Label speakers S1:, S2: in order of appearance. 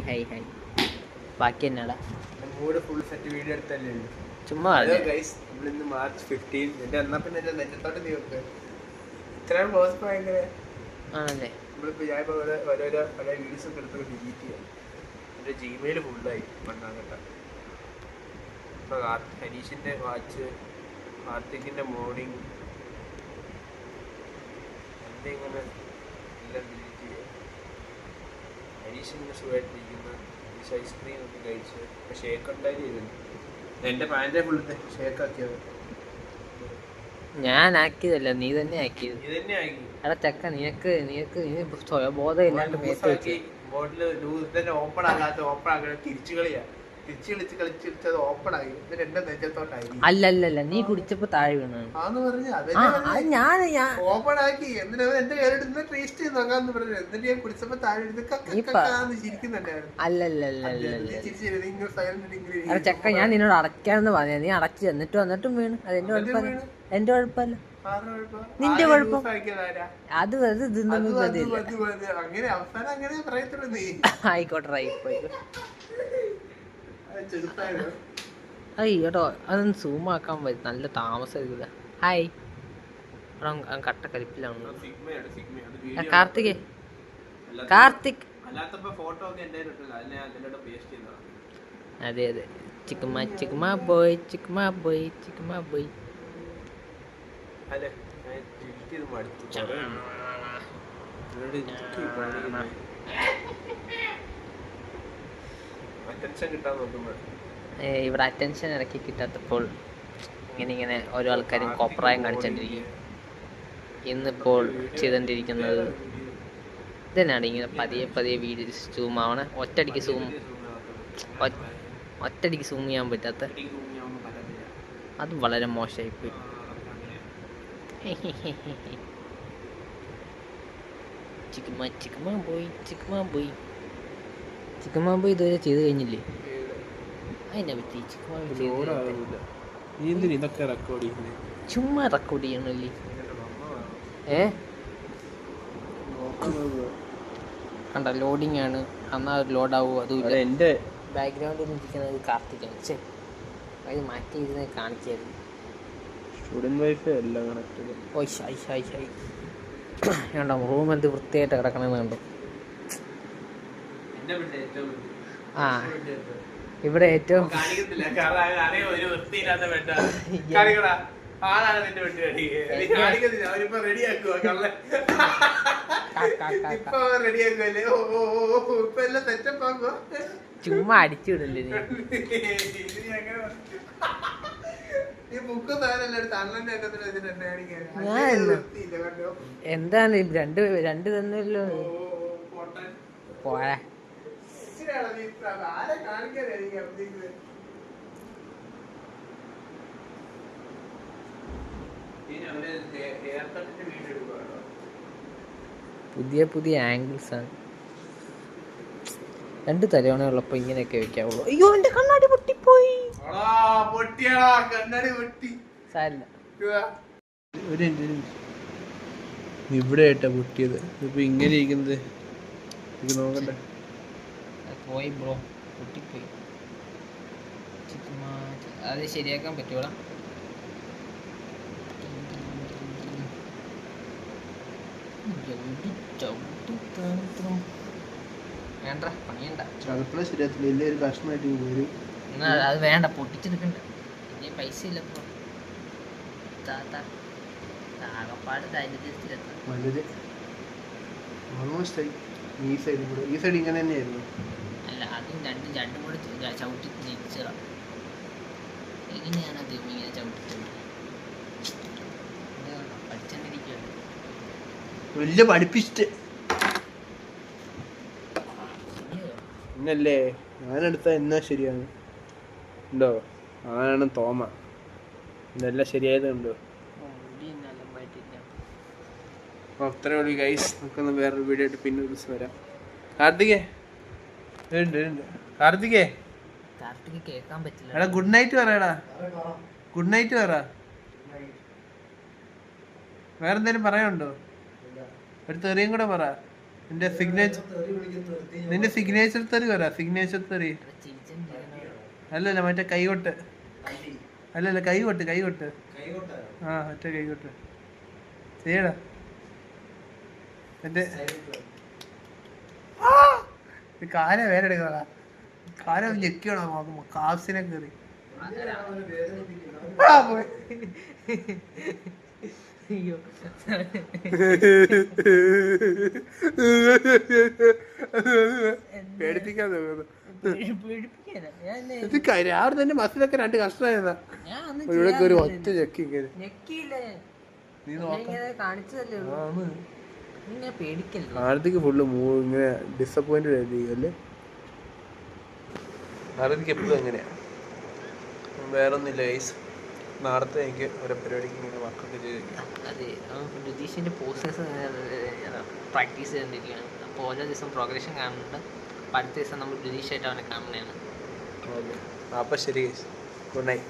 S1: High high hi. ബാക്കി എന്നാടാ
S2: mood full set video എടുത്തല്ലേ?
S1: ചുമ്മാ
S2: ഹലോ. ഗൈസ് നമ്മളിന്ന് മാർച്ച് ഫിഫ്റ്റീൻ എന്റെ എന്നാ പിന്നെ എന്റെ നെറ്റത്തോട്ട് നീ വെക്ക്. ഇത്രയും ക്ലോസ് ഭയങ്കര.
S1: ആണല്ലേ.
S2: നമ്മളിപ്പോ ഞാൻ ഇപ്പൊ ഓരോ ഓരോരോ വീഡിയോസ് ഒക്കെ എടുത്ത് ഡിലീറ്റ് ചെയ്യാം. എന്റെ ജിമെയിൽ ഫുള്ളായി മണ്ണാങ്കട്ട ഇപ്പൊ കാർ- ഹരീഷിന്റെ വാച്ച് കാർത്തിക്കിന്റെ മോർണിംഗ് എന്റെ ഇങ്ങനെ എല്ലാം ഡിലീറ്റ് ചെയ്യാം. ഹരീഷ് ഇങ്ങനെ സുഖമായിട്ടിരിക്കുന്ന. ഹരീഷ് ഐസ്ക്രീം ഒക്കെ കഴിച്ച് ഷേക്ക് ഉണ്ടായി ചെയ്തിട്ടുണ്ട് എന്റെ പാൻറെ ഷേക്ക് ആക്കിയത്.
S1: ഞാൻ ആക്കിയതല്ല നീ തന്നെ ആക്കിയത്.
S2: ഇത് തന്നെ ആക്കി.
S1: അല്ല ചക്ക നിനക്ക് നിനക്ക് നീ സ്വയബോധം ഇല്ലാണ്ട് മേത്ത് വെച്ച്.
S2: ലൂസ് തന്നെ ഓപ്പൺ ആകാത്ത ഓപ്പൺ ആകാതെ തിരിച്ചു കളിയാ തിരിച്ചു കളിച്ച് കളിച്ച് കളിച്ച് അത് ഓപ്പൺ ആയി. എന്നിട്ട് എന്റെ നെഞ്ചത്തോട്ടായി.
S1: അല്ല അല്ല അല്ല നീ കുടിച്ചപ്പോ താഴെ വീണു.
S2: ആന്ന് പറഞ്ഞു
S1: അത് ഞാൻ
S2: ഓപ്പൺ ആക്കി. എന്നിട്ട് അവൻ എന്റെ കയ്യിലെടുത്ത് ടേസ്റ്റ് ചെയ്ത് നോക്കാന്ന് പറഞ്ഞു. എന്നിട്ട് ഞാൻ കുടിച്ചപ്പോ താഴെ എടുത്ത്
S1: നീ പ-
S2: കക്കാന്ന് ചിരിക്കുന്നുണ്ടായിരുന്നു
S1: അല്ല അല്ല അല്ല അല്ല
S2: നീ
S1: അല്ല
S2: ചിരിച്ചിരുന്നു ഇങ്ങനെ സൈലന്റ് ഇങ്ങനെ
S1: എടാ ചക്ക ഞാൻ നിന്നോട് അടയ്ക്കാന്ന് പറഞ്ഞ നീ അടച്ചു എന്നിട്ട് വന്നിട്ടും വീണു. അതെന്റെ എന്റെ
S2: എന്നിട്ടും
S1: എന്റെ കുഴപ്പമല്ല? നിന്റെ കുഴപ്പം. അത് വെറുതെ ഇത്
S2: അത്
S1: തമ്മിൽ
S2: അത്
S1: പതിയില്ല
S2: അത് അത് അങ്ങനെ അവസാനം അങ്ങനെ പറയത്തുള്ളൂ നീ.
S1: ആയിക്കോട്ടെ അയ്യോട്ടോ അതൊന്ന് സൂം ആക്കാൻ വരും നല്ല താമസം ഹായ് എടാ, കട്ട
S2: വീഡിയോ
S1: കാർത്തികേ. കാർത്തിക്. അതെ അതെ. ചിക്കുമ ചിക്കുമ ബോയ് ചിക്കുമ ബോയ് ചിക്കുമ ബോയ്
S2: ഞാൻ ഡിലീറ്റ് ചെയ്ത് മടുത്തു കുറേ ഉണ്ട്. ഇതിനോട് ഇതൊക്കെ ഈ കാണിക്കുന്നത്. attention കിട്ടാൻ നോക്കുമ്പോ
S1: ഏ, ഇവിടെ അറ്റൻഷൻ ഇറക്കി കിട്ടാത്തപ്പോൾ ഇങ്ങനെ ഇങ്ങനെ ഓരോ ആൾക്കാരും കോപ്രായം കാണിച്ചോണ്ടിരിക്കും. ഇന്നിപ്പോൾ ചെയ്തോണ്ടിരിക്കുന്നത് ഇതന്നെയാണ്. ഇങ്ങനെ പതിയെ പതിയെ വീഡിയോ സൂം ആവണ. ഒറ്റടിക്ക് സൂം ഒറ്റടിക്ക് സൂം ചെയ്യാൻ പറ്റാത്ത. അത് വളരെ മോശമായിപ്പോയി ചിക്കുമ ചിക്കുമ പോയി ചിക്കുമ പോയി. ചിക്കുമ മാമ്പ് ഇതുവരെ ചെയ്ത് കഴിഞ്ഞില്ലേ അതിനെ പറ്റി ചിക്കൻ മാമ്പ് ചെയ്ത്
S2: ഇതൊക്കെ റെക്കോർഡ് ചെയ്യുന്നത്
S1: ചുമ്മാ റെക്കോർഡ് ചെയ്യണല്ലേ ഏ കണ്ട ലോഡിങ് ആണ് എന്നാ ലോഡ് ആവുമോ അതുമില്ല
S2: എന്റെ
S1: ബാക്ക്ഗ്രൗണ്ടിൽ ഇരിക്കുന്നത് കാർത്തിക്കാണ് ചേ അത് മാറ്റി ഇരുന്ന് കാണിക്കായിരുന്നു.
S2: സ്റ്റുഡന്റ് വൈഫ് എല്ലാം കണക്ട്
S1: ഓയ് ഷായ് ഷായ് ഷായ് കണ്ടോ റൂം എന്ത് വൃത്തിയായിട്ട് കിടക്കണമെന്ന് കണ്ടു. ആ. ഇവിടെ ഏറ്റവും ചുമ്മാ അടിച്ചു വിടല്ലേ നീ?
S2: ഇനി അങ്ങനെ പറഞ്ഞു. ഈ ബുക്ക് സാധനം എടുത്ത് വെച്ചിട്ട് എന്നെ കാണിക്കാൻ.
S1: ഞാൻ ഇല്ല.
S2: വൃത്തിയില്ല കണ്ടോ?
S1: എന്താണ് രണ്ട് രണ്ട് തന്നല്ലോ?
S2: ഓ നീ അഭിനയിക്കുന്നത്?
S1: പുതിയ പുതിയ ആംഗിൾസ് ആണ്. രണ്ട് തലവണയുള്ളപ്പോ ഇങ്ങനെയൊക്കെ വെക്കാവുള്ളൂ. അയ്യോ എന്റെ കണ്ണാടി പൊട്ടിപ്പോയി.
S2: ഒരു ഇവിടെ ആയിട്ടാ പൊട്ടിയത്. ഇപ്പൊ ഇങ്ങനെ ഇരിക്കുന്നത്. നോക്കണ്ടേ നോക്കട്ടെ.
S1: പോയി ബ്രോ. പൊട്ടിപ്പോയി അത് ശരിയാക്കാൻ പറ്റൂടാ വേണ്ട പണിയണ്ട.
S2: ചതുപ്പള ശരിയാത്തില്ല വലിയൊരു കഷ്ണമായിട്ട് വരും.
S1: എന്നാ അത് വേണ്ട പൊട്ടിച്ചെടുക്കണ്ട. ഇനി പൈസ ഇല്ല ആകപ്പാട് ദാരിദ്ര്യത്തിലെത്താം.
S2: ഓൾമോസ്റ്റ് ആയി. ഈ സൈഡ് കൂടെ. ഈ സൈഡ് ഇങ്ങനെ തന്നെയായിരുന്നു.
S1: അല്ല അതും രണ്ടും രണ്ടും കൂടെ ചവിട്ടി തിരിച്ചതാണ് എങ്ങനെയാണ് അത് ഇങ്ങനെ ചവിട്ടി പഠിച്ചോണ്ടിരിക്കുകയാണ്
S2: വലിയ പഠിപ്പിച്ചിട്ട്. ഇന്നല്ലേ ഞാനെടുത്ത എന്നാ ശരിയാണ്? ഉണ്ടോ? ആനാണ് തോമ. ഇതെല്ലാം ശരിയായത് ഉണ്ടോ അപ്പോൾ അത്രേ ഉള്ളൂ ഗൈസ് നമുക്കൊന്ന് വേറൊരു വീഡിയോ ആയിട്ട് പിന്നെ ഒരു ദിവസം വരാം. കാർത്തികേ? ഉണ്ട് ഉണ്ട് കാർത്തികേ?
S1: കാർത്തിക് കേൾക്കാൻ പറ്റില്ല.
S2: എടാ ഗുഡ് നൈറ്റ് പറയടാ. ഗുഡ് നൈറ്റ് പറ. വേറെ എന്തെങ്കിലും പറയാനുണ്ടോ? ഒരു തെറിയും കൂടെ പറ. നിന്റെ സിഗ്നേച്ചർ നിന്റെ സിഗ്നേച്ചർ തെറി പറ. സിഗ്നേച്ചർ തെറി. അല്ലല്ല മറ്റേ കൈകൊട്ട്. അല്ലല്ല കൈകൊട്ട് കൈകൊട്ട്. ആ മറ്റേ കൈകൊട്ട്. ചെയ്യടാ. ഇത് കാല വേറെ എടുക്കണ കാല ഞെക്കിയാണോ കാപ്സിനെ കയറി.
S1: അയ്യോ.
S2: പേടിപ്പിക്കാൻ രാവിലെ തന്നെ മസിലൊക്കെ രണ്ട് കഷ്ടമായതാ ഇവിടെ ഒരു ഒറ്റ ചെക്കി ഇങ്ങനെ.
S1: ഞെക്കിയില്ലേ?
S2: നീ നോക്കാം.
S1: കാണിച്ചതല്ലേ
S2: ആരതിക്ക് ഫുള്ള് ഇങ്ങനെ ഡിസപ്പോയിന്റഡ് ആയിരിക്കും അല്ലേ? ആരതിക്ക് എപ്പോഴും എങ്ങനെയാ വേറൊന്നുമില്ല ഗൈസ് നാളത്തെ എനിക്ക് ഓരോ പരിപാടിക്ക് ഇങ്ങനെ വർക്കൊക്കെ ചെയ്തിരിക്കാം
S1: അതെ രുതീഷിന്റെ പോസ്റ്റേഴ്സ് പ്രാക്ടീസ് ചെയ്തുകൊണ്ടിരിക്കുകയാണ് അപ്പോൾ ഓരോ ദിവസം പ്രോഗ്രഷൻ കാണുന്നുണ്ട്. അപ്പോൾ അടുത്ത ദിവസം നമ്മൾ രുതീഷായിട്ട് അവനെ കാണുന്നതാണ്.
S2: ഓക്കെ. അപ്പം ശരി ഗൈസ് ഗുഡ് നൈറ്റ്